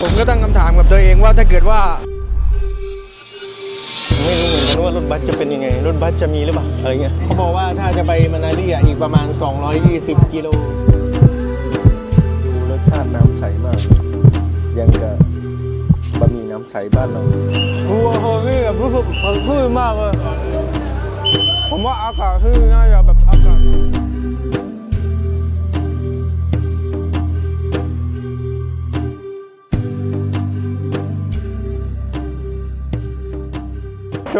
ผมก็ตั้งคำถามกับตัวเองว่าถ้าเกิดว่าไม่รู้เหมือนกันว่ารถบัสจะเป็นยังไง รถบัสจะมีหรือเปล่าอะไรเงี้ยเขาบอกว่าถ้าจะไปมานาลีอะอีกประมาณ 220 กิโลดูรสชาติน้ำใสมาก ยังกับบะหมี่น้ำใสบ้านเราโอ้โหพี่แบบรู้สึกพื้นมากเลยผมว่าอากาศที่น่าจะแบบ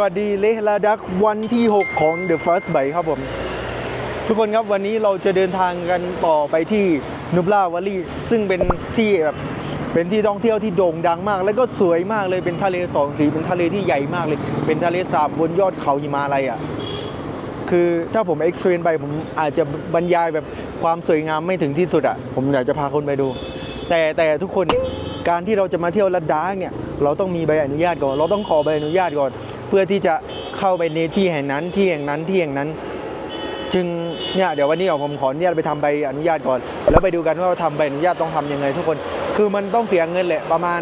วัสดีเลฮลาดักวันที่ 6 ของ The First Bite ครับผม ทุกคนครับวันนี้เราจะเดินทางกันต่อไปที่นุบลาวาลีซึ่งเป็นที่แบบเป็นที่ท่องเที่ยวที่โด่งดังมาก แล้วก็สวยมากเลยเป็นทะเลสองสีเป็นทะเลที่ใหญ่มากเลย เป็นทะเลสาบบนยอดเขาหิมาลัยอะคือถ้าผมเอ็กซ์เรนไปผมอาจจะบรรยายแบบความสวยงามไม่ถึงที่สุดอะผมอยากจะพาคนไปดู แต่แต่ทุกคนการที่เราจะมาเที่ยวลัดดาร์กเนี่ยเราต้องมีใบอนุญาตก่อน เราต้องขอใบอนุญาตก่อน เพื่อที่จะเข้าไปในที่แห่งนั้นที่แห่งนั้นที่แห่งนั้น จึงเนี่ยเดี๋ยววันนี้ผมขออนุญาตไปทำใบอนุญาตก่อน แล้วไปดูกันว่าทำใบอนุญาตต้องทำยังไง ทุกคนคือมันต้องเสียเงินแหละประมาณ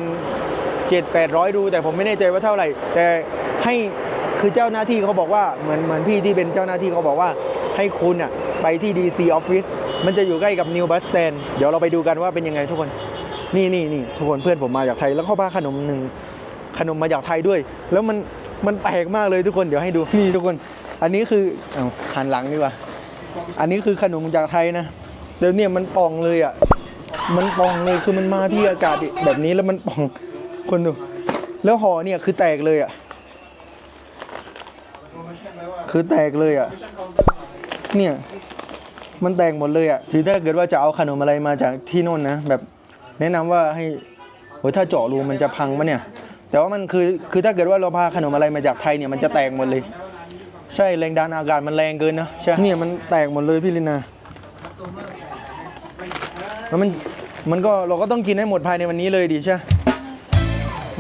7 8 0 0 ดู แต่ผมไม่แน่ใจว่าเท่าไหร่ แต่ให้คือเจ้าหน้าที่เขาบอกว่าเหมือนเหมือนพี่ที่เป็นเจ้าหน้าที่เขาบอกว่าให้คุณอะไปที่ DC Office มันจะอยู่ใกล้กับ New Bus Stand เดี๋ยวเราไปดูกันว่าเป็นยังไงทุกคนนี่นี่นี่ทุกคนเพื่อนผมมาจากไทยแล้วเขาพาขนมหนึ่งขนมมาจากไทยด้วย แล้วมัน มันแปลกมากเลยทุกคนเดี๋ยวให้ดูนี่ทุกคน อันนี้คือเอาหันหลังดีกว่า อันนี้คือขนมจากไทยนะแล้วเนี่ยมันป่องเลยอะมันป่องเลยคือมันมาที่อากาศแบบนี้แล้วมันป่องคนดู แล้วห่อเนี่ยคือแตกเลยอะคือแตกเลยอะเนี่ยมันแตกหมดเลยอะถือถ้าเกิดว่าจะเอาขนมอะไรมาจากที่โน่นนะแบบแนะนำว่าให้โอ้ยถ้าเจาะรูมันจะพังปะเนี่ย แต่ว่ามันคือคือถ้าเกิดว่าเราพาขนมอะไรมาจากไทยเนี่ยมันจะแตกหมดเลย ใช่แรงดันอากาศมันแรงเกินนะใช่เนี่ยมันแตกหมดเลยพี่ลินาแล้วมันมันก็เราก็ต้องกินให้หมดภายในวันนี้เลยดิใช่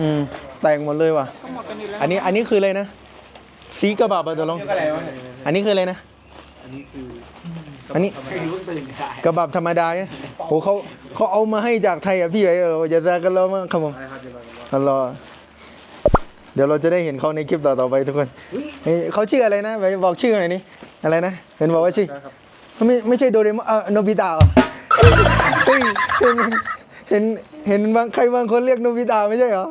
อืมแตกหมดเลยว่ะอันนี้อันนี้คืออะไรนะซีกระบาบอะตกลงอันนี้คืออะไรนะอันนี้กระบาบธรรมดาเนี่ยโอ้เขาเขาเอามาให้จากไทยอะพี่ไอ้เออจะจะกันแล้วมั้งครับผมอัลลอฮ์ เดี๋ยวเราจะได้เห็นเขาในคลิปต่อๆไปทุกคนเฮ้ยเขาชื่ออะไรนะไปบอกชื่อหน่อยนี่อะไรนะเห็นบอกว่าชื่อไม่ไม่ใช่โดเรมอนเออโนบิตะเหรอเฮ้ยเห็นเห็นเห็นบางใครบางคนเรียกโนบิตะไม่ใช่เหรอ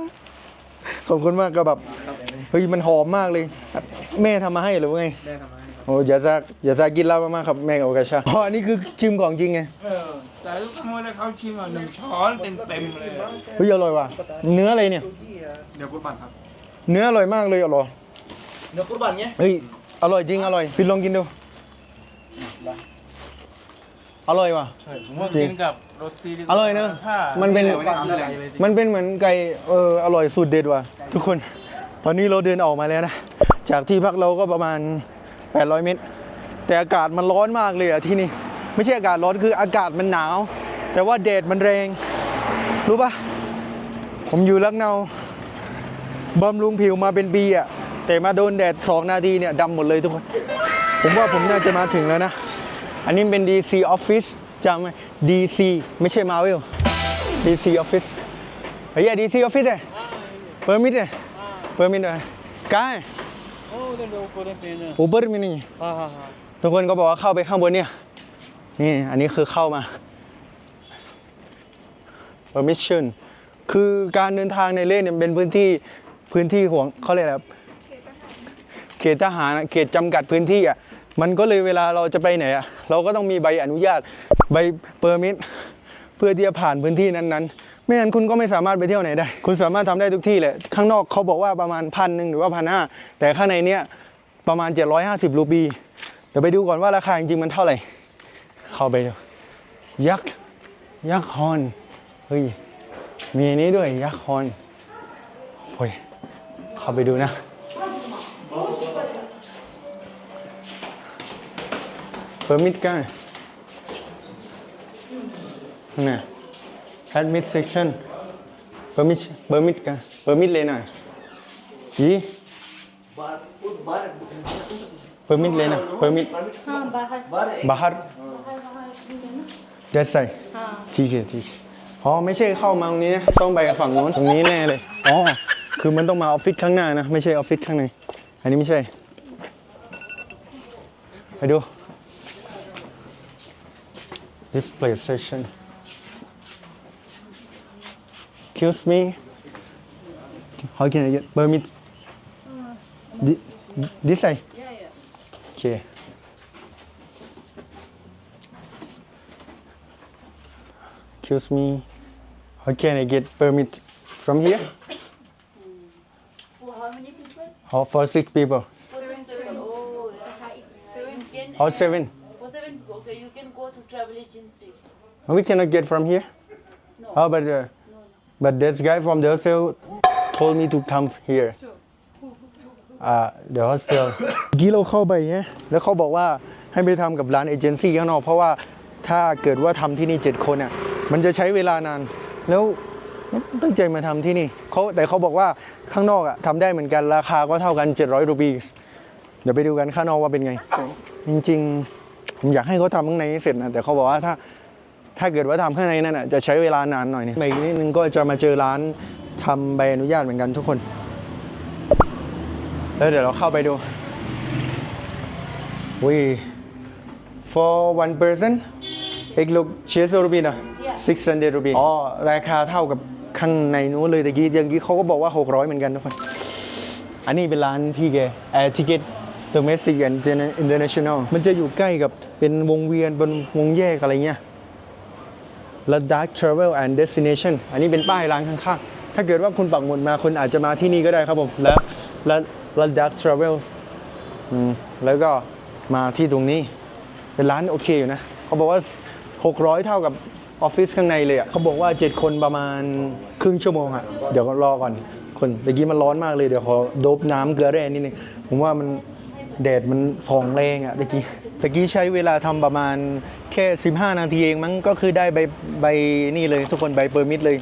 ขอบคุณมากก็แบบเฮ้ยมันหอมมากเลย แม่ทำมาให้หรือว่าไงแม่ทำมาให้โอ้อย่าซากอย่าซากกินเหล้ามากๆครับแม่โอกาชาอ๋ออันนี้คือชิมของจริงไงเออแต่ลูกขโมยแล้วเขาชิมอะหนึ่งช้อนเต็มเต็มๆเลยอะเฮ้ยอร่อยว่ะเนื้ออะไรเนี่ยเดี๋ยวกุบันครับ เนื้ออร่อยมากเลยอร่อยเดี๋ยวกุบันเนี้ยเฮ้ยอร่อยจริงอร่อยฟินลองกินดู อร่อยว่ะผมว่าจริง กินกับโรตีดีกว่าอร่อยเนอะถ้ามันเป็นไได้ทำอะไรเลยมันเป็นเหมือนไก่เอออร่อยสุดเด็ดว่ะทุกคน ตอนนี้เราเดินออกมาแล้วนะ จากที่พักเราก็ประมาณ 800 เมตร แต่อากาศมันร้อนมากเลยอะที่นี่ ไม่ใช่อากาศร้อนคืออากาศมันหนาว แต่ว่าแดดมันแรง รู้ปะผมอยู่ลักเนา บำรุงผิวมาเป็นปีอะแต่มาโดนแดด 2 นาทีเนี่ยดำหมดเลยทุกคน ผมว่าผมน่าจะมาถึงแล้วนะ อันนี้เป็น DC Office จำไหม DC ไม่ใช่ Marvel DC Office เฮ้ย DC Office เนี่ยเปิดมิดเนี่ยเปิดมิดเนี่ยกาย อูเบอร์มินี่ทุกคนก็บอกว่าเข้าไปข้างบนเนี่ย นี่ อันนี้คือเข้ามา permission คือการเดินทางในเล่นเนี่ยเป็นพื้นที่ พื้นที่ห่วงเขาเรียกอะไรครับเขตทหารเขตจำกัดพื้นที่อะมันก็เลยเวลาเราจะไปไหนอะเราก็ต้องมีใบอนุญาตใบเปอร์มิทเพื่อที่จะผ่านพื้นที่นั้นๆ ไม่งั้นคุณก็ไม่สามารถไปเที่ยวไหนได้ คุณสามารถทำได้ทุกที่แหละข้างนอกเขาบอกว่าประมาณพันหนึ่งหรือว่าพันห้าแต่ข้างในเนี้ยประมาณ 750 รูปีเดี๋ยวไปดูก่อนว่าราคาจริงๆมันเท่าไหร่ เข้าไปดูยักษ์ยักษ์ฮอนเฮ้ยมีนนี้ด้วยยักษ์ฮอนโอ้ย เข้าไปดูนะ เปอร์มิดกันนี่ admit section เปอร์มิดเปอร์มิดกันเปอร์มิดเลยหน่อยยีเปอร์มิดเลยนะเปอร์มิด हाँ बाहर बाहर बाहर बाहर ठीक है ना दैट साइड हाँ ठीक है ठीक है อ๋อไม่ใช่เข้ามาตรงนี้นะต้องไปฝั่งโน้นตรงนี้แน่เลย อ๋อ คือมันต้องมาออฟฟิศข้างหน้านะ ไม่ใช่ออฟฟิศข้างใน อันนี้ไม่ใช่ ไปดู display session excuse me how can I get permit Thi- this side okay excuse me how can I get permit from here For how many people? or for six people For seven people. Oh, yeah. Seven. You can, or seven For seven people. Okay, you can go to travel agency. we cannot get from here No. oh but uh, but that guy from the hostel told me to come here อ่าเดี๋ยว hostel เมื่อกี้เราเข้าไปไงแล้วเขาบอกว่าให้ไปทำกับร้านเอเจนซี่ข้างนอก เพราะว่าถ้าเกิดว่าทำที่นี่ 7 คนอะมันจะใช้เวลานาน แล้ว ตั้งใจมาทำที่นี่เขาแต่เขาบอกว่าข้างนอกอะทำได้เหมือนกันราคาก็เท่ากัน 700 รูปี เดี๋ยวไปดูกันข้างนอกว่าเป็นไง จริงๆ ผมอยากให้เขาทำข้างในให้เสร็จนะแต่เขาบอกว่าถ้าถ้าเกิดว่าทำข้างในนั่นอะจะใช้เวลานานหน่อยเนี่ยอีกนิดนึงก็จะมาเจอร้านทำใบอนุญาตเหมือนกันทุกคน แล้วเดี๋ยวเราเข้าไปดู we for one person เอกลูกเชสรูปีนะ600รูปีอ๋อ ราคาเท่ากับ ข้างในนู้นเลยตะกี้อย่างกี้เขาก็บอกว่า 600 เหมือนกันทุกคน อันนี้เป็นร้านพี่แก Air Ticket Domestic and International มันจะอยู่ใกล้กับเป็นวงเวียนบนวงแยกอะไรเงี้ยและ Dark Travel and Destination อันนี้เป็นป้ายร้านข้างๆ ถ้าเกิดว่าคุณปักหมุดมาคุณอาจจะมาที่นี่ก็ได้ครับผม และและและ Dark Travel แล้วก็มาที่ตรงนี้ เป็นร้านโอเคอยู่นะ เขาบอกว่า 600 เท่ากับ ออฟฟิศข้างในเลยอะเขาบอกว่า 7 คนประมาณครึ่งชั่วโมงอะ เดี๋ยวรอก่อน คนตะกี้มันร้อนมากเลย เดี๋ยวขอโดบน้ำเกลือแร่นิดนึง ผมว่ามันแดดมันส่องแรงอะตะกี้ตะกี้ใช้เวลาทำประมาณแค่ 15 นาทีเองมั้งก็คือได้ใบใบนี่เลย ทุกคนใบเปอร์มิทเลย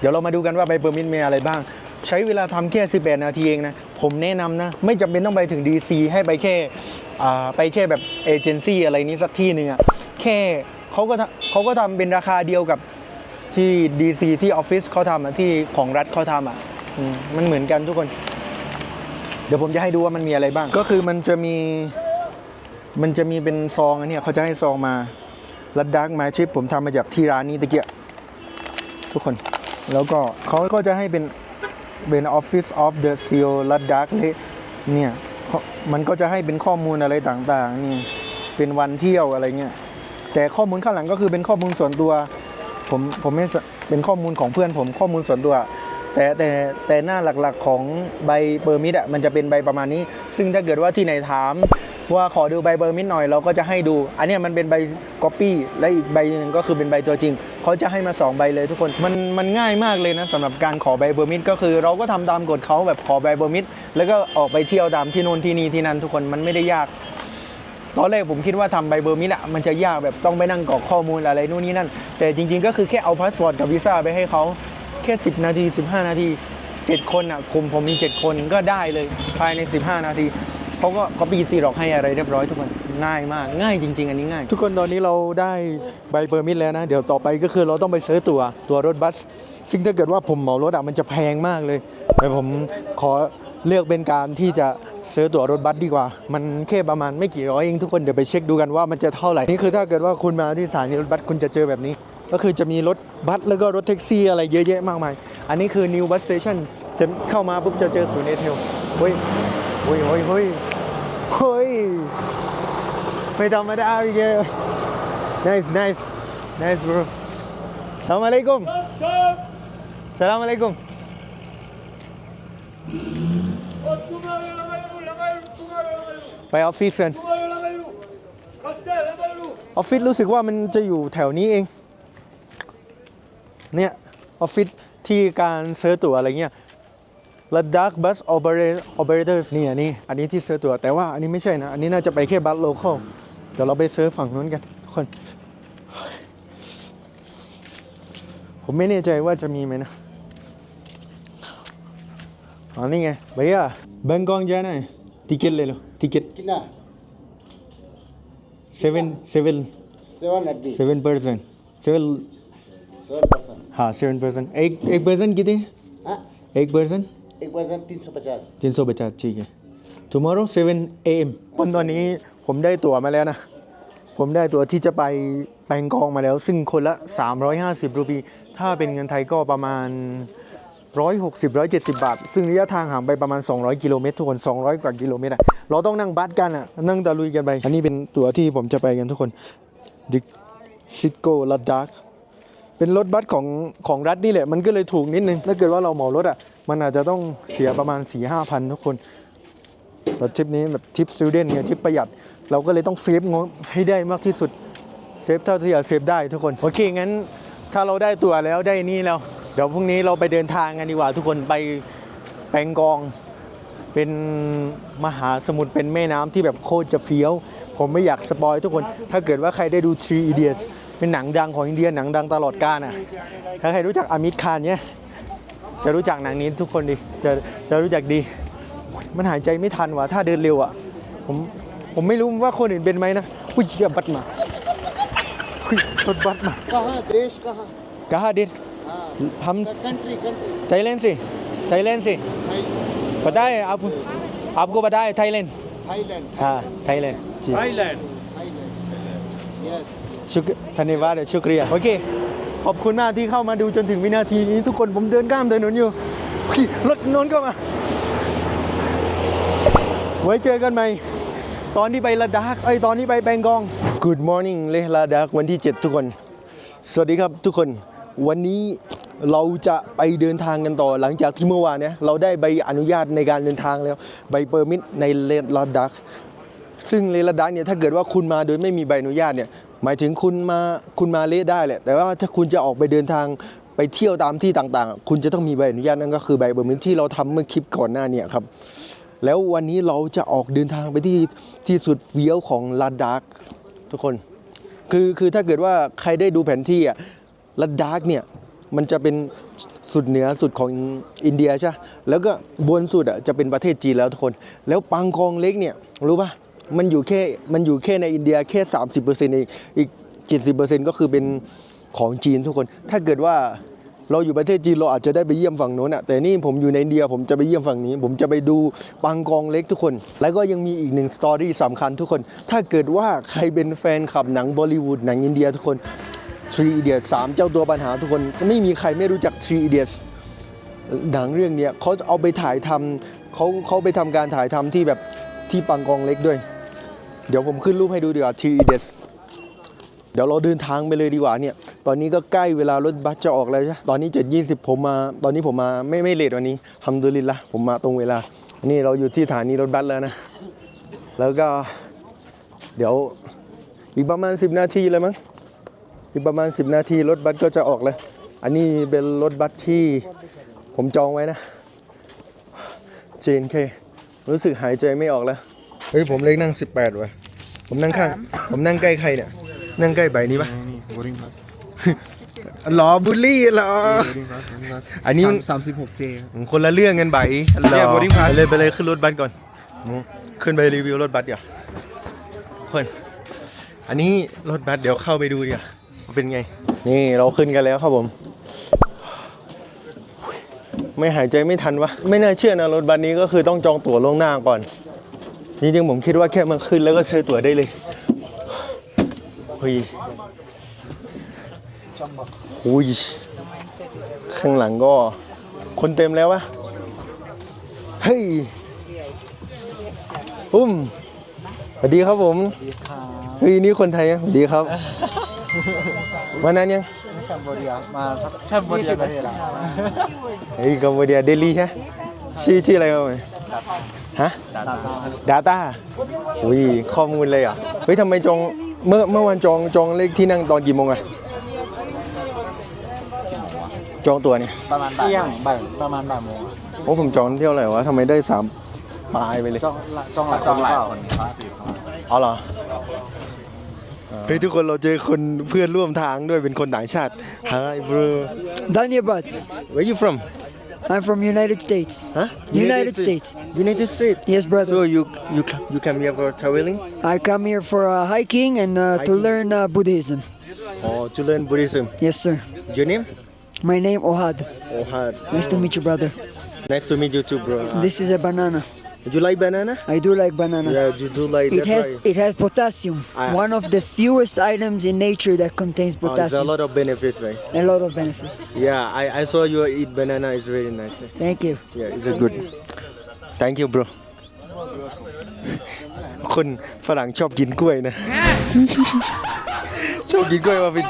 เดี๋ยวเรามาดูกันว่าใบเปอร์มิทมีอะไรบ้าง ใช้เวลาทำแค่ 18 นาทีเองนะ ผมแนะนำนะ ไม่จำเป็นต้องไปถึง DC ให้ไปแค่อ่าไปแค่แบบเอเจนซี่อะไรนี้สักที่หนึ่งอะแค่ เขาก็เขาก็ทำเป็นราคาเดียวกับที่ DC ที่ออฟฟิศเขาทำอะที่ของรัฐเขาทำอะอืมมันเหมือนกันทุกคน เดี๋ยวผมจะให้ดูว่ามันมีอะไรบ้าง ก็คือมันจะมีมันจะมีเป็นซองอันเนี้ยเขาจะให้ซองมารัดดักมาชิปผมทำมาจากที่ร้านนี้ตะเกียะทุกคน แล้วก็เขาก็จะให้เป็นเป็น Office of the Seal รัดดักเลยเนี่ยมันก็จะให้เป็นข้อมูลอะไรต่างๆนี่เป็นวันเที่ยวอะไรเงี้ย แต่ข้อมูลข้างหลังก็คือเป็นข้อมูลส่วนตัวผมผมไม่เป็นข้อมูลของเพื่อนผมข้อมูลส่วนตัว แต่แต่แต่หน้าหลักๆของใบเปอร์มิทอะมันจะเป็นใบประมาณนี้ ซึ่งถ้าเกิดว่าที่ไหนถามว่าขอดูใบเปอร์มิทหน่อยเราก็จะให้ดู อันนี้มันเป็นใบก๊อปปี้และอีกใบหนึ่งก็คือเป็นใบตัวจริง เขาจะให้มาสองใบเลยทุกคนมันมันง่ายมากเลยนะสำหรับการขอใบเปอร์มิทก็คือ เราก็ทำตามกฎเขาแบบขอใบเปอร์มิทแล้วก็ออกไปเที่ยวตามที่นู่นที่นี่ที่นั่นทุกคนมันไม่ได้ยาก ตอนแรกผมคิดว่าทำใบเบอร์มิดอะมันจะยากแบบต้องไปนั่งกรอกข้อมูลอะไรนู่นนี่นั่น แต่จริง ๆ ก็คือแค่เอาพาสปอร์ตกับวีซ่าไปให้เขาแค่ 10 นาที 15 นาที 7 คนอะคุมผมมี 7 คนก็ได้เลยภายใน 15 นาทีเขาก็ก็ปีซีหรอกให้อะไรเรียบร้อยทุกคนง่ายมากง่ายจริง ๆ อันนี้ง่าย ทุกคนตอนนี้เราได้ใบเปอร์มิดแล้วนะ เดี๋ยวต่อไปก็คือเราต้องไปซื้อตัวตัวรถบัส ซึ่งถ้าเกิดว่าผมเหมารถอะมันจะแพงมากเลยแต่ผมขอ เลือกเป็นการที่จะซื้อตั๋วรถบัสดีกว่า มันแค่ประมาณไม่กี่ร้อยเองทุกคนเดี๋ยวไปเช็คดูกันว่ามันจะเท่าไหร่ นี่คือถ้าเกิดว่าคุณมาที่สถานีรถบัสคุณจะเจอแบบนี้ ก็คือจะมีรถบัสแล้วก็รถแท็กซี่อะไรเยอะแยะมากมาย อันนี้คือ New Bus Station จะเข้ามาปุ๊บจะเจอศูนย์เอเทลเฮ้ยเฮ้ยเฮ้ยเฮ้ยเฮ้ยไม่ธรรมดาอีกแล้ว nice nice nice bro สลามอะลัยกุมสลามอะลัยกุม ไปออฟฟิศกันออฟฟิศรู้สึกว่ามันจะอยู่แถวนี้เอง เนี่ยออฟฟิศที่การเซื้อตั๋วอะไรเงี้ยระดักบัสโอเปอเรโอเปอเรเตอร์นี่อันนี้อันนี้ที่เซื้อตั๋วแต่ว่าอันนี้ไม่ใช่นะ อันนี้น่าจะไปแค่บัสโลเคอลเดี๋ยวเราไปเซื้อฝั่งนู้นกันทุกคน ผมไม่แน่ใจว่าจะมีไหมนะอ๋อนี่ไงเบียร์แบงกองเยอะหน่ติเกตเลยเหรอ टिकट कितना seven seven seven eighty seven percent seven हाँ seven percent एक एक पर्सन कितने हाँ एक पर्सन एक वर्जन तीन सौ पचास จินโซเบจัดठीक है tomorrow 7 am คนตอนนี้ผมได้ตั๋วมาแล้วนะ ผมได้ตั๋วที่จะไปแปงกองมาแล้ว ซึ่งคนละ 350 รูปี ถ้าเป็นเงินไทยก็ประมาณ 160 170 บาท ซึ่งระยะทางห่างไปประมาณ 200 กิโลเมตรทุกคน 200 กว่ากิโลเมตรอะเราต้องนั่งบัสกันอะนั่งตะลุยกันไป อันนี้เป็นตั๋วที่ผมจะไปกันทุกคนดิซิโกลัดดักเป็นรถบัสของของรัฐนี่แหละ มันก็เลยถูกนิดนึง ถ้าเกิดว่าเราเหมารถอะมันอาจจะต้องเสียประมาณ4ี่ห้าพันทุกคน แต่ทริปนี้แบบทริปสตูเดนเนี่ยทริปประหยัด เราก็เลยต้องเซฟงบให้ได้มากที่สุด เซฟเท่าที่จะเซฟได้ทุกคน โอเคงั้นถ้าเราได้ตั๋วแล้วได้นี่แล้ว เดี๋ยวพรุ่งนี้เราไปเดินทางกันดีกว่าทุกคนไปแปงกองเป็นมหาสมุทรเป็นแม่น้ำที่แบบโคตรจะเฟี้ยว ผมไม่อยากสปอยทุกคน ถ้าเกิดว่าใครได้ดู Three Idiots เป็นหนังดังของอินเดียหนังดังตลอดกาลอะถ้าใครรู้จักอามิดคานเนี่ยจะรู้จักหนังนี้ทุกคนดิจะจะรู้จักดีมันหายใจไม่ทันวะถ้าเดินเร็วอะผมผมไม่รู้ว่าคนอื่นเป็นไหมนะอุ้ยเชี่ยบัตมาอุ้ยรถบัตมากาฮาเดชกาฮากาฮาเดช ไทยแลนด์สิ थाई पता है आप आपको पता है थाईलैंड थाईलैंड हाँ थाईलैंड जी Thailand yes ชุกธนวัฒน์ชุกเรียโอเค ขอบคุณมากที่เข้ามาดูจนถึงวินาทีนี้ ทุกคนผมเดินข้ามถนนอยู่เฮ้ยรถโนนก็มา ไว้เจอกันใหม่ ตอนที่ไปลาดากไอ้ยตอนที่ไปแบงกอง Good morning เลลาดากวันที่ 7 ทุกคน สวัสดีครับทุกคน วันนี้เราจะไปเดินทางกันต่อหลังจากที่เมื่อวานเนี่ยเราได้ใบอนุญาตในการเดินทางแล้วใบเปอร์มิทในเลลาดักซึ่งเลลาดักเนี่ยถ้าเกิดว่าคุณมาโดยไม่มีใบอนุญาตเนี่ยหมายถึงคุณมาคุณมาเลได้แหละแต่ว่าถ้าคุณจะออกไปเดินทางไปเที่ยวตามที่ต่างๆ คุณจะต้องมีใบอนุญาตนั่นก็คือใบเปอร์มิทที่เราทำเมื่อคลิปก่อนหน้าเนี่ยครับแล้ววันนี้เราจะออกเดินทางไปที่ที่สุดเวียวของลาดักทุกคน คือคือถ้าเกิดว่าใครได้ดูแผนที่อะ แลัดาร์กเนี่ยมันจะเป็นสุดเหนือสุดของอินเดียใช่ แล้วก็บนสุดอะจะเป็นประเทศจีนแล้วทุกคน แล้วปังกองเล็กเนี่ยรู้ปะมันอยู่แค่ มันอยู่แค่ในอินเดียแค่ 30%เองอีก 70%ก็คือเป็นของจีนทุกคน ถ้าเกิดว่าเราอยู่ประเทศจีนเราอาจจะได้ไปเยี่ยมฝั่งโน้นอะแต่นี่ผมอยู่ในอินเดียผมจะไปเยี่ยมฝั่งนี้ ผมจะไปดูปังกองเล็กทุกคน แล้วก็ยังมีอีกหนึ่งสตอรี่สำคัญทุกคน ถ้าเกิดว่าใครเป็นแฟนคลับหนังบอลิวูดหนังอินเดียทุกคน Three Idiots สามเจ้าตัวปัญหาทุกคนไม่มีใครไม่รู้จัก Three Idiots หนังเรื่องเนี้ยเขาเอาไปถ่ายทำเขาเขาไปทำการถ่ายทำที่แบบที่ปังกองเล็กด้วย เดี๋ยวผมขึ้นรูปให้ดูดีกว่า Three Idiots เดี๋ยวเราเดินทางไปเลยดีกว่าเนี่ย ตอนนี้ก็ใกล้เวลารถบัสจะออกแล้วใช่ตอนนี้7 20ผมมา ตอนนี้ผมมาไม่ไม่เลทวันนี้ทำดุลินละผมมาตรงเวลา นี่เราอยู่ที่สถานีรถบัสแล้วนะ แล้วก็ เดี๋ยวอีกประมาณ10นาทีเลยมั้ง อีกประมาณ 10 นาทีรถบัสก็จะออกแล้ว อันนี้เป็นรถบัสที่ผมจองไว้นะ JNK รู้สึกหายใจไม่ออกแล้ว เฮ้ย ผมเล็กนั่ง 18ว่ะผมนั่งข้าง ผมนั่งใกล้ใครเนี่ย นั่งใกล้ใบนี้ปะหรอบุลลี่เหรอ อันนี้มันสามสิบหกเจคนละเรื่องกันใบเนี่ย boarding pass ไปเลยไปเลยขึ้นรถบัสก่อนอืมขึ้นไปรีวิวรถบัสเดี๋ยวเพื่อนอันนี้รถบัสเดี๋ยวเข้าไปดูเดี๋ยวว่า เป็นไง นี่เราขึ้นกันแล้วครับผม ไม่หายใจไม่ทันวะ ไม่น่าเชื่อนะรถบัสนี้ก็คือต้องจองตั๋วล่วงหน้าก่อน จริงๆผมคิดว่าแค่มาขึ้นแล้วก็ซื้อตั๋วได้เลยเฮ้ยหุยข้างหลังก็คนเต็มแล้ววะ เฮ้ยปุ้มสวัสดีครับผมเฮ้ย นี่คนไทยอะสวัสดีครับมานานยังแคนเบเดียมาสักแคนเบเดียประ เทศละเฮ้ยกัมพูเดียเดลีใช่ไหมชื่อชื่ออะไรครับฮะดาต้าอุ้ยข้อมูลเลยเหรอะเฮ้ยทำไมจองเมื่อเมื่อวันจองจองเลขที่นั่งตอนกี่โมงอะจองตัวเนี่ยประมาณบ่ายเที่ยงบ่ายประมาณบ่ายโมงโอ้ผมจองเที่ยวไหร่วะทำไมได้สามปลายไปเลยจองจองหลายจองหลายเปคนเขาปีบเข้ามาอ๋อเหรอ เฮ้ยทุกคนเราเจอคนเพื่อนร่วมทางด้วยเป็นคนต่างชาติ Hi bro Danya Bhatt. where you from I'm from United States. huh United States. United States Yes, brother. so you you you come here for traveling I come here for uh, hiking and uh, to Hiking. learn uh, Buddhism. or to learn Buddhism Yes, sir. Your name? My name Ohad. Ohad. Nice to meet you, brother. Nice to meet you too, bro. This is a banana. you like banana? I do like banana. Yeah, you do like It that's has right. it has potassium. Ah. One of the fewest items in nature that contains Oh, there's a potassium. lot of benefits, right? a lot of benefits. Yeah, I, I saw you eat banana. It's very nice. Thank you. Yeah, it's a good. Thank you, bro. คนฝรั่งชอบกินกล้วยนะ ชอบกินกล้วยมาเป็น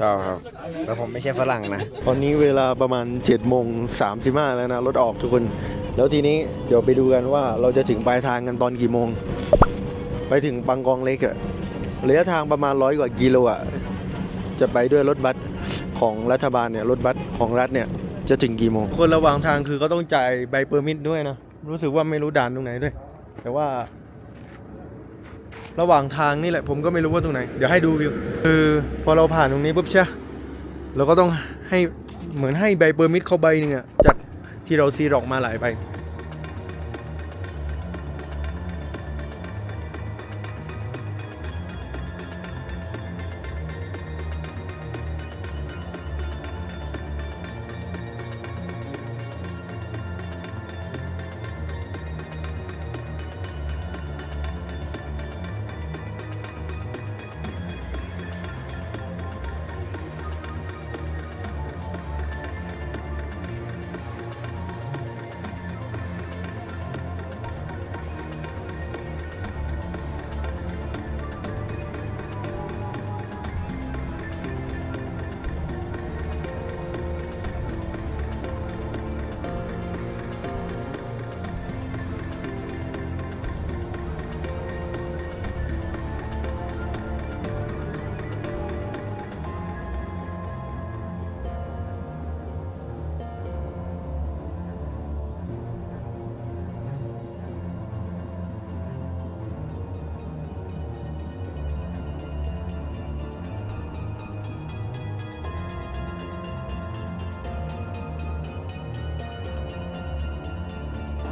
ชอบครับแต่ผมไม่ใช่ฝรั่งนะตอนนี้เวลาประมาณ7โมง35แล้วนะรถออกทุกคน แล้วทีนี้เดี๋ยวไปดูกันว่าเราจะถึงปลายทางกันตอนกี่โมง ไปถึงบางกองเล็กอะระยะทางประมาณร้อยกว่ากิโลอะจะไปด้วยรถบัสของรัฐบาลเนี่ยรถบัสของรัฐเนี่ยจะถึงกี่โมง คนระหว่างทางคือก็ต้องจ่ายใบเปอร์มิทด้วยนะ รู้สึกว่าไม่รู้ด่านตรงไหนด้วย แต่ว่า ระหว่างทางนี่แหละผมก็ไม่รู้ว่าตรงไหน เดี๋ยวให้ดูวิว คือพอเราผ่านตรงนี้ปุ๊บใช่เราก็ต้องให้เหมือนให้ใบเปอร์มิทเขาใบหนึ่งอะจากที่เราซีร็อกมาหลายใบ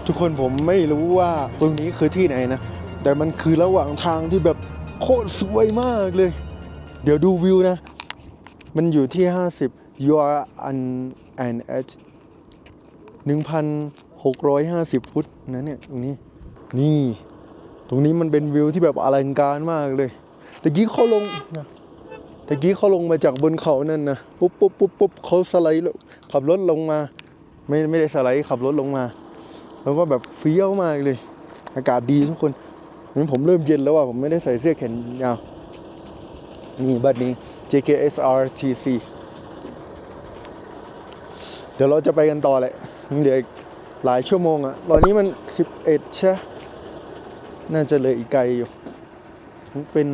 ทุกคนผมไม่รู้ว่าตรงนี้คือที่ไหนนะ แต่มันคือระหว่างทางที่แบบโคตรสวยมากเลย เดี๋ยวดูวิวนะ มันอยู่ที่ 50 you are on an at 1,650 ฟุตนะเนี่ยตรงนี้ นี่ ตรงนี้มันเป็นวิวที่แบบอลังการมากเลยแตะกี้เขาลงนะตะกี้เขาลงมาจากบนเขานั่นนะปุ๊บปุ๊บปุ๊บปุ๊บเขาสไลด์ขับรถลงมา ไม่ไม่ได้สไลด์ขับรถลงมา แล้วก็แบบเฟี้ยวมากเลย อากาศดีทุกคนนี่ผมเริ่มเย็นแล้วอะผมไม่ได้ใส่เสื้อแขนยาวนี่บัตรนี้ JKSRTC เดี๋ยวเราจะไปกันต่อแหละเหลืออีกหลายชั่วโมงอะตอนนี้มัน 11 ใช่น่าจะเลยอีกไกลอยู่เป็น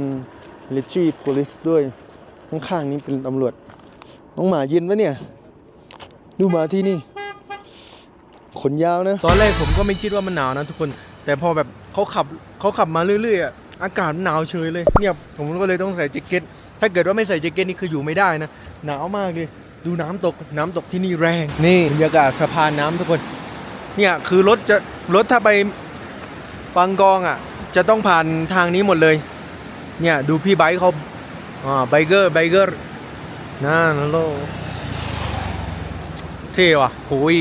l i t r y Police ด้วย ข้างๆนี้เป็นตำรวจ น้องหมาเย็นปะเนี่ย ดูมาที่นี่ ขนยาวนะ ตอนแรกผมก็ไม่คิดว่ามันหนาวนะทุกคน แต่พอแบบเขาขับเขาขับมาเรื่อยๆอะอากาศมันหนาวเฉยเลย เนี่ยผมก็เลยต้องใส่แจ็คเก็ต ถ้าเกิดว่าไม่ใส่แจ็คเก็ตนี่คืออยู่ไม่ได้นะ หนาวมากเลย ดูน้ำตก น้ำตกที่นี่แรง นี่บรรยากาศสะพานน้ำทุกคน เนี่ยคือรถจะรถถ้าไปปังกองอะ จะต้องผ่านทางนี้หมดเลย เนี่ยดูพี่ไบค์เขาอ่าไบเกอร์ไบเกอร์นั่นโลเท่ว่ะโอ้ย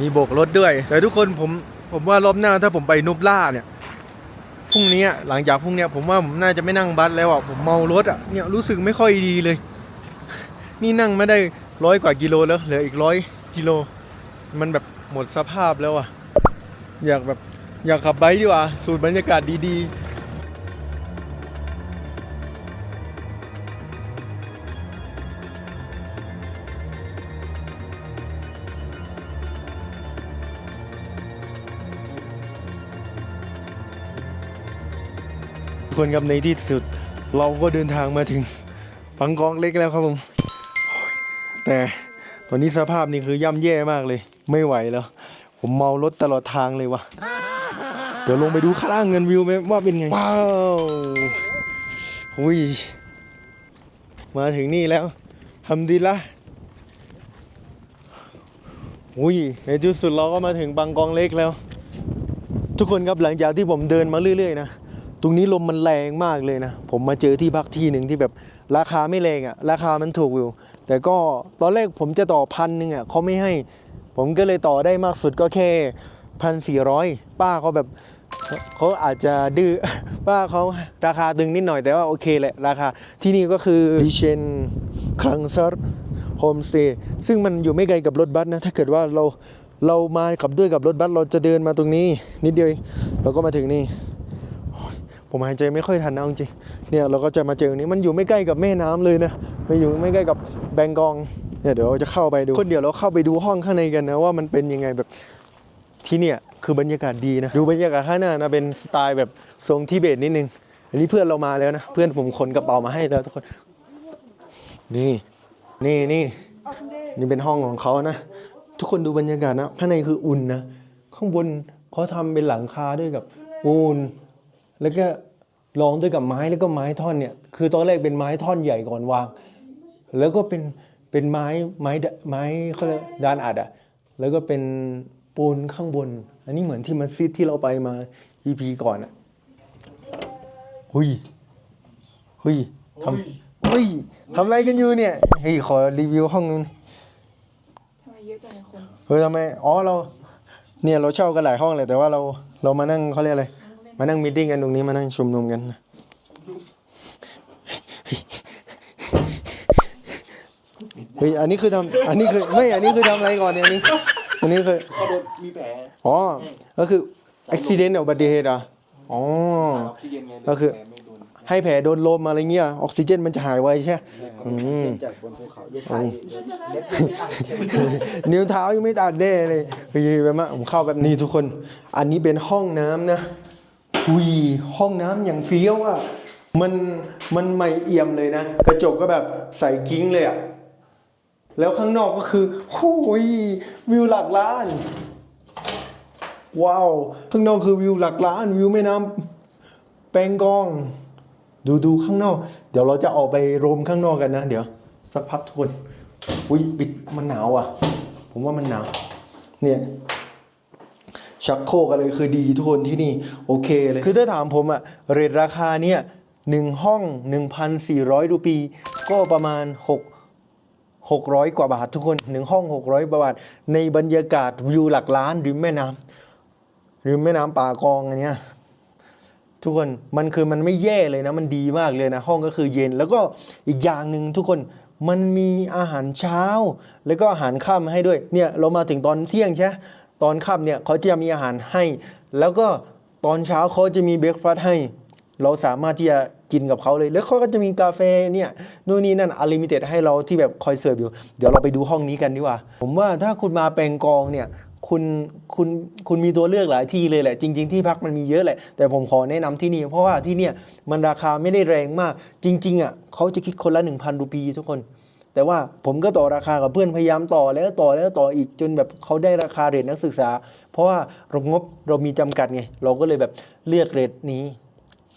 มีโบกรถด้วย แต่ทุกคนผมผมว่ารอบหน้าถ้าผมไปนุบล่าเนี่ยพรุ่งนี้หลังจากพรุ่งนี้ผมว่าผมน่าจะไม่นั่งบัสแล้วอะผมเมารถอะเนี่ยรู้สึกไม่ค่อยดีเลย นี่นั่งไม่ได้ร้อยกว่ากิโลแล้วเหลืออีกร้อยกิโล มันแบบหมดสภาพแล้วอะ อยากแบบอยากขับไบค์ดีกว่าสูตรบรรยากาศดีๆ คนครับในที่สุดเราก็เดินทางมาถึงปังกองเล็กแล้วครับผม แต่ตอนนี้สภาพนี่คือย่ำแย่มากเลย ไม่ไหวแล้ว ผมเมารถตลอดทางเลยวะเดี๋ยวลงไปดูข้างล่างเงินวิวไหมว่าเป็นไง ว้าวอุ้ยมาถึงนี่แล้วทำดีละอุ้ยในที่สุดเราก็มาถึงบางกองเล็กแล้ว ทุกคนครับหลังจากที่ผมเดินมาเรื่อยๆนะ ตรงนี้ลมมันแรงมากเลยนะ ผมมาเจอที่พักที่หนึ่งที่แบบราคาไม่แรงอะ่ะ ราคามันถูกอยู่แต่ก็ตอนแรกผมจะต่อพันหนึ่งอะเขาไม่ให้ ผมก็เลยต่อได้มากสุดก็แค่พันสี่ร้อยป้าเขาแบบเขาอาจจะดื้อป้าเขาราคาตึงนิดหน่อยแต่ว่าโอเคแหละราคา ที่นี่ก็คือดิเชนคลังซาร์โฮมสเตย์ซึ่งมันอยู่ไม่ไกลกับรถบัสนะ ถ้าเกิดว่าเราเรามาขับด้วยกับรถบัสเราจะเดินมาตรงนี้ นิดเดียวเองเราก็มาถึงนี่ ผมหายใจไม่ค่อยทันนะอาจริงเนี่ยเราก็จะมาเจอนี้มันอยู่ไม่ใกล้กับแม่น้ำเลยนะไม่อยู่ไม่ใกล้กับแบงกองเนี่ยเดี๋ยวเราจะเข้าไปดูคนเดียวเราเข้าไปดูห้องข้างในกันนะว่ามันเป็นยังไงแบบที่เนี่ยคือบรรยากาศดีนะดูบรรยากาศข้างหน้านะเป็นสไตล์แบบทรงทิเบตนิดนึงอันนี้เพื่อนเรามาแล้วนะเพื่อนผมขนกระเป๋ามาให้แล้วทุกคนนี่นี่นี่นี่เป็นห้องของเขานะ ทุกคนดูบรรยากาศนะข้างในคืออุ่นนะข้างบนเขาทำเป็นหลังคาด้วยกับปูน แล้วก็รองด้วยกับไม้แล้วก็ไม้ท่อนเนี่ยคือตอนแรกเป็นไม้ท่อนใหญ่ก่อนวาง แล้วก็เป็นเป็นไม้ไม้ดไม้เขาเรียกดานอัดอะแล้วก็เป็นปูนข้างบน อันนี้เหมือนที่มัสยิดที่เราไปมา EP ก่อนอะหุยหุยทำหุยทำอะไรกันอยู่เนี่ยเฮ้ยขอรีวิวห้องนึงทำไมเยอะจังคนเฮ้ยทำไมอ๋อเราเนี่ยเราเช่ากันหลายห้องเลยแต่ว่าเราเรามานั่งเขาเรียกอะไร มานั่งมีตติ้งกันตรงนี้มานั่งชุมนุมกันนะเฮ้ยอันนี้คือทำอันนี้คือไม่อันนี้คือทำอะไรก่อนเนี่ยอันนี้ อันนี้คือมีแผลอ๋อก็คืออุบิเหตุอุบัติเหตุอะอ๋อก็คือให้แผลโดนลมอะไรเงี้ยออกซิเจนมันจะหายไวใช่ไหมอืมจากบนภูเขาเย็ดไทยนิ้วเท้ายังไม่ตัดเด้เลยเฮ้ยแบบมาผมเข้าแบบนี้ทุกคน อันนี้เป็นห้องน้ำนะ หุยห้องน้ำอย่างเฟี้ยวอะมันมันไม่เอี่ยมเลยนะ กระจกก็แบบใส่กิ้งเลยอะแล้วข้างนอกก็คือหุยวิวหลักล้าน ว้าว ข้างนอกคือวิวหลักล้านวิวแม่น้ำแปงกอง ดูดูข้างนอก เดี๋ยวเราจะออกไปโรมข้างนอกกันนะ เดี๋ยว สักพักทุกคนอุ้ยปิดมันหนาวอะ ผมว่ามันหนาวเนี่ย ชักโครกอะไรคือดีทุกคนที่นี่โอเคเลย คือถ้าถามผมอะเรทราคาเนี่ยหนึ่งห้อง 1,400รูปี ก็ประมาณ 6 600 กว่าบาททุกคนหนึ่งห้อง 600กว่าบาท ในบรรยากาศวิวหลักล้านริมแม่น้ำริมแม่น้ำป่ากองอันเนี้ยทุกคนมันคือมันไม่แย่เลยนะ มันดีมากเลยนะ ห้องก็คือเย็นแล้วก็อีกอย่างหนึ่งทุกคนมันมีอาหารเช้า แล้วก็อาหารค่ำให้ด้วยเนี่ยเรามาถึงตอนเที่ยงใช่ไหม ตอนค่ำเนี่ยเขาจะมีอาหารให้ แล้วก็ตอนเช้าเขาจะมีเบรกฟาสต์ให้ เราสามารถที่จะกินกับเขาเลย แล้วเขาก็จะมีกาแฟเนี่ยนู่นนี่นั่นอลิมิเต็ดให้เราที่แบบคอยเสิร์ฟอยู่ เดี๋ยวเราไปดูห้องนี้กันดีกว่า ผมว่าถ้าคุณมาแปลงกองเนี่ยคุณคุณคุณมีตัวเลือกหลายที่เลยแหละ จริง ๆ ที่พักมันมีเยอะแหละ แต่ผมขอแนะนำที่นี่ เพราะว่าที่เนี่ยมันราคาไม่ได้แรงมาก จริง ๆอะเขาจะคิดคนละ 1,000รูปีทุกคน แต่ว่าผมก็ต่อราคากับเพื่อนพยายามต่อแล้วต่อแล้วต่ออีกจนแบบเขาได้ราคาเรทนักศึกษา เพราะว่าเรางบเรามีจำกัดไงเราก็เลยแบบเลือกเรทนี้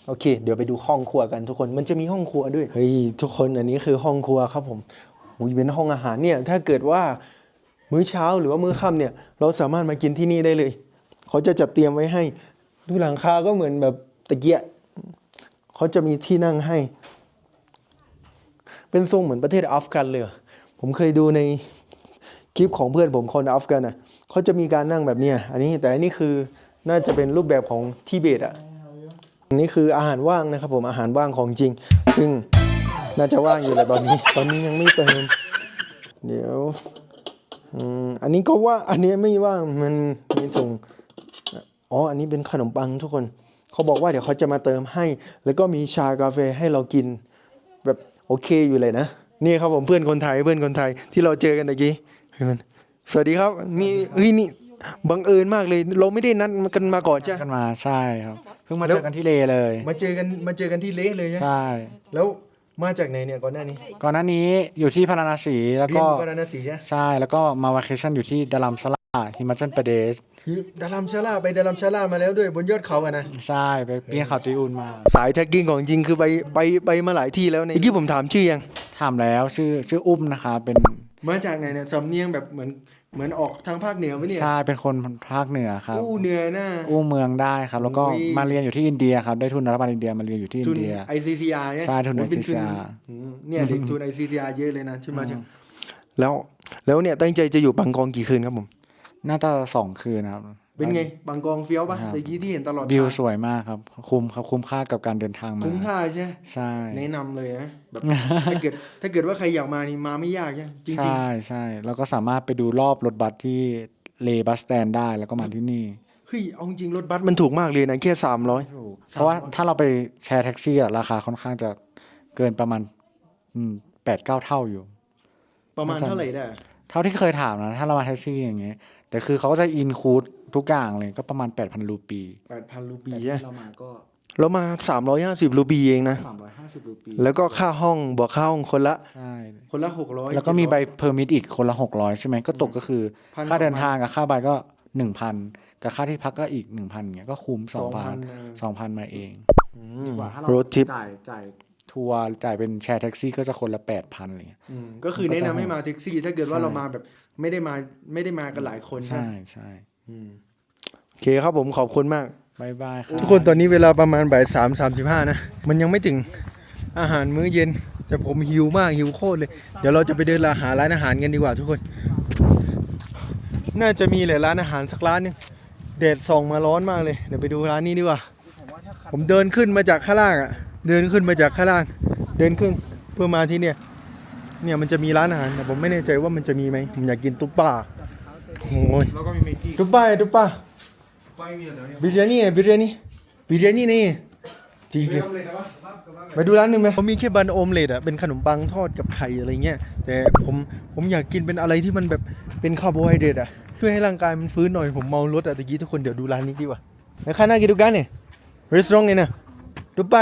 โอเค เดี๋ยวไปดูห้องครัวกันทุกคนมันจะมีห้องครัวด้วยเฮ้ยทุกคนอันนี้คือห้องครัวครับผมอุ้ยเป็นห้องอาหารเนี่ยถ้าเกิดว่ามื้อเช้าหรือว่ามื้อค่ำเนี่ยเราสามารถมากินที่นี่ได้เลย เขาจะจัดเตรียมไว้ให้ ดูหลังคาก็เหมือนแบบตะเกียะเขาจะมีที่นั่งให้ เป็นทรงเหมือนประเทศอัฟกันเลย ผมเคยดูในคลิปของเพื่อนผมคนอัฟกันอะเขาจะมีการนั่งแบบเนี้ยอันนี้แต่อันนี้คือน่าจะเป็นรูปแบบของทิเบตอะอันนี้คืออาหารว่างนะครับผมอาหารว่างของจริง ซึ่งน่าจะว่างอยู่แหละตอนนี้ ตอนนี้ยังไม่เติม เดี๋ยวอันนี้ก็ว่าอันนี้ไม่ว่างมันมีถุงอ๋ออันนี้เป็นขนมปังทุกคน เขาบอกว่าเดี๋ยวเขาจะมาเติมให้ แล้วก็มีชากาแฟให้เรากิน แบบ โอเคอยู่เลยนะนี่ครับผมเพื่อนคนไทยเพื่อนคนไทยที่เราเจอกันเมื่อกี้เฮ้ยมันสวัสดีครับนี่เฮ้ยนี่บังเอิญมากเลย เราไม่ได้นัดกันมาก่อนใช่ไหมกันมาใช่ครับ เพิ่งมาแล้วเจอกันที่เลเลย มาเจอกันมาเจอกันที่เละเลยใช่ไหมใช่ แล้วมาจากไหนเนี่ยก่อนหน้านี้ ก่อนหน้านี้อยู่ที่พาราณสีแล้วเรียนก็อยู่พาราณสีใช่ไหมใช่แล้วก็มาวัคชั่นอยู่ที่ดารัมสลา ฮิมาจันประเดสคือดารัมชาลาไปดารัมชาลามาแล้วด้วยบนยอดเขาอะนะ ใช่ ไปปีนเขาตีอุนมา สายแท็กกิ้งของจริงคือไปไปไปมาหลายที่แล้วในเมื่อกี้ผมถามชื่อยัง ถามแล้วชื่อชื่ออุ้มนะคะเป็นมาจากไหนเนี่ยสำเนียงแบบเหมือนเหมือนออกทางภาคเหนือไหมเนี่ยใช่เป็นคนภาคเหนือครับอู้เหนือหน้าอู้เมืองได้ครับ แล้วก็โอ้ยมาเรียนอยู่ที่อินเดียครับได้ทุนรัฐบาลอินเดียมาเรียนอยู่ที่อิทุนนเดีย ICCR เนี่ยใช่ทุนโอ้ยเป็น ICCR อืมเนี่ยเด็กทุน ICCR เยอะเลยนะที่มาจากแล้วแล้วเนี่ยตั้งใจจะอยู่บางกองกี่คืนครับผม น่าจะสองคืนนะครับเป็นไง บางกองเฟี้ยวปะครับตะกี้ที่เห็นตลอดวิวทางสวยมากครับ คุ้มครับคุ้มค่ากับการเดินทางมา คุ้มค่าใช่ไหมใช่แนะนำเลยนะแบบถ้าเกิดถ้าเกิดว่าใครอยากมานี่มาไม่ยากใช่ไหมจริงใช่ใช่แล้วก็สามารถไปดูรอบรถบัสที่เลบัสสแตนได้แล้วก็มาที่นี่ๆเฮ้ยเอาจริงๆรถบัสมันถูกมากเลยนะแค่สามร้อยเพราะว่าถ้าเราไปแชร์แท็กซี่อะราคาค่อนข้างจะเกินประมาณแปดเก้าเท่าอยู่ ประมาณเท่าไหร่ได้เท่าที่เคยถามนะ ถ้าเรามาแท็กซี่อย่างเงี้ย แต่คือเขาก็จะอินคูดทุกอย่างเลยก็ประมาณ 8,000 รูปี แปดพันรูปีแต่ใช่ที่เรามาก็เรามาสามร้อยห้าสิบรูปีเองนะ350รูปีแล้วก็ค่าห้องบวกค่าห้องคนละ ใช่คนละหกร้อยแล้วก็มีใบเพอร์มิทอีกคนละ 600 ใช่ไหมก็ตกก็คือพันค่าเดินสองพันทางกับค่าใบก็ 1,000 กับค่าที่พักก็อีก 1,000เงี้ยก็คุ้ม 2,000 2,000มาเองดีกว่าถ้าเรารถทิป จ่ายจ่าย ทัวร์จ่ายเป็นแชร์แท็กซี่ก็จะคนละ8,000อะไรเงี้ยก็คือแนะนำให้มาแท็กซี่ ถ้าเกิดว่าใช่เรามาแบบไม่ได้มาไม่ได้มากันหลายคนใช่ใช่โอเคครับผมขอบคุณมากบายบายครับทุกคนตอนนี้เวลาประมาณบ่ายสามสามสิบห้านะ มันยังไม่ถึงอาหารมื้อเย็น แต่ผมหิวมากหิวโคตรเลย เดี๋ยวเราจะไปเดินหาร้านอาหารกันดีกว่าทุกคน น่าจะมีเลยร้านอาหารสักร้านหนึงแดดส่องมาร้อนมากเลย เดี๋ยวไปดูร้านนี้ดีกว่า ผมเดินขึ้นมาจากข้างล่างอะ เดินขึ้นมาจากข้างล่าง เดินขึ้นเพื่อมาที่เนี่ย เนี่ยมันจะมีร้านอาหารแต่ผมไม่แน่ใจว่ามันจะมีไหมผมอยากกินตุ๊บป้าโอ้ยตุ๊บป้าตุ๊บป้าบิริยานี่บิริยานี่บิริยานี่นี่จริงไปดูร้านหนึ่งไหมเขามีแค่บันโอมเลตอะเป็นขนมปังทอดกับไข่อะไรเงี้ยแต่ผมผมอยากกินเป็นอะไรที่มันแบบเป็นคาร์โบไฮเดรตอะเพื่อให้ร่างกายมันฟื้นหน่อยผมเมารถอะตะกี้ทุกคนเดี๋ยวดูร้านนี้ดีกว่าไปข้างหน้ากินดูกันเนี่ยรีสตร์เนี่ยนะดูไป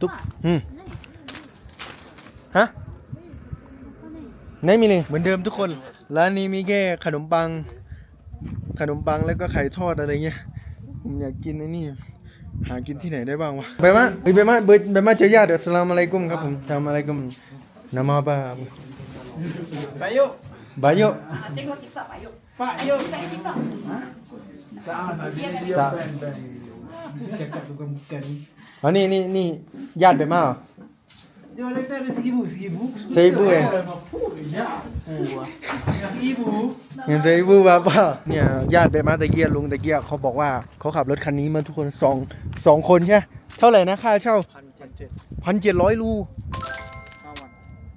ตุ๊บอืมฮะไหนมีเลยเหมือนเดิมทุกคน ร้านนี้มีแค่ขนมปัง ขนมปังแล้วก็ไข่ทอดอะไรเงี้ย ผมอยากกินไอ้นี่ หากินที่ไหนได้บ้างวะไปมาไปไปมาเบิร์ไปมาเจอญาติอัสสลามอะลัยกุมครับผมทำอะไรกุมนามาบาบายโยบายโย อ๋อนี่นี่นี่ญาติไปมาเหรอ Seibu eh. Yang Seibu bapak เนี่ยญาติไปมาตะเกียลุงตะเกียเขาบอกว่าเขาขับรถคันนี้มาทุกคนสองสองคนใช่ไหมเท่าไหร่นะค่าเช่าพันเจ็ดร้อยรู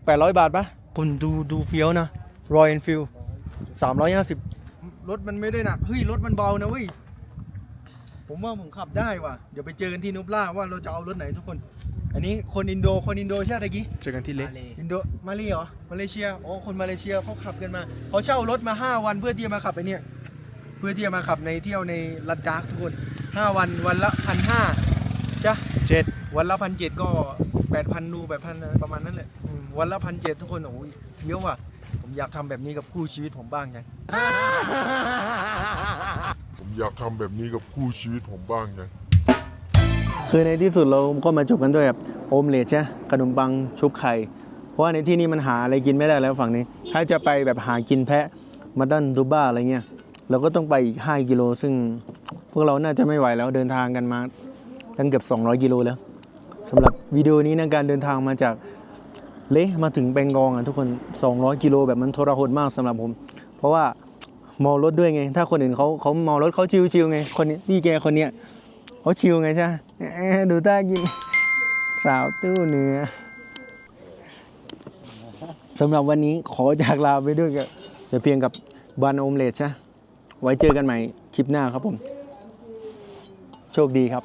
แปดร้อยบาทปะคุณดูดูเฟี้ยวนะรอย n อนฟิลสามร้อยห้าสิบรถมันไม่ได้หนักเฮ้ยรถมันเบานะเว้ย ผมว่าผมขับได้ว่ะ เดี๋ยวไปเจอกันที่นุบล่าว่าเราจะเอารถไหนทุกคน อันนี้คนอินโด คนอินโดใช่ไหมตะกี้ เจอกันที่เล็ก อินโด มาเลเหรอ มาเลเซียอ๋อคนมาเลเซียเขาขับกันมา เขาเช่ารถมา 5 วันเพื่อที่จะมาขับไปเนี่ย เพื่อที่จะมาขับในเที่ยวในลัดดาร์กทุกคน 5 วัน วันละพันห้าใช่เจ็ดวันละพันเจ็ดก็แปดพันดูแปดพันประมาณนั้นแหละอืมวันละพันเจ็ดทุกคน โอ้ยเยอะว่ะ ผมอยากทำแบบนี้กับคู่ชีวิตผมบ้างไงผม อยากทำแบบนี้กับคู่ชีวิตผมบ้างไงคือในที่สุดเราก็มาจบกันด้วยแบบโอมเลดใช่ขนมปังชุบไข่ เพราะว่าในที่นี้มันหาอะไรกินไม่ได้แล้วฝั่งนี้ ถ้าจะไปแบบหากินแพะมาดันดูบ้าอะไรเงี้ยเราก็ต้องไปอีก 5 กิโล ซึ่งพวกเราน่าจะไม่ไหวแล้วเดินทางกันมาตั้งเกือบ 200 กิโลแล้วสำหรับวิดีโอนี้ในะการเดินทางมาจากเละมาถึงแบงกองอะทุกคน 200 กิโลแบบมันทรหดมากสำหรับผม เพราะว่า เมารถด้วยไง ถ้าคนอื่นเขาเขาเมารถเขาชิวๆไง คนนี้พี่แกคนเนี้ยเขาชิลไงใช่ไหมดูท่ากินสาวตู้เนื้อสำหรับวันนี้ขอจากลาไปด้วยกับแต่เพียงกับบานโอมเลดใช่ไหมไว้เจอกันใหม่คลิปหน้าครับผม โชคดีครับ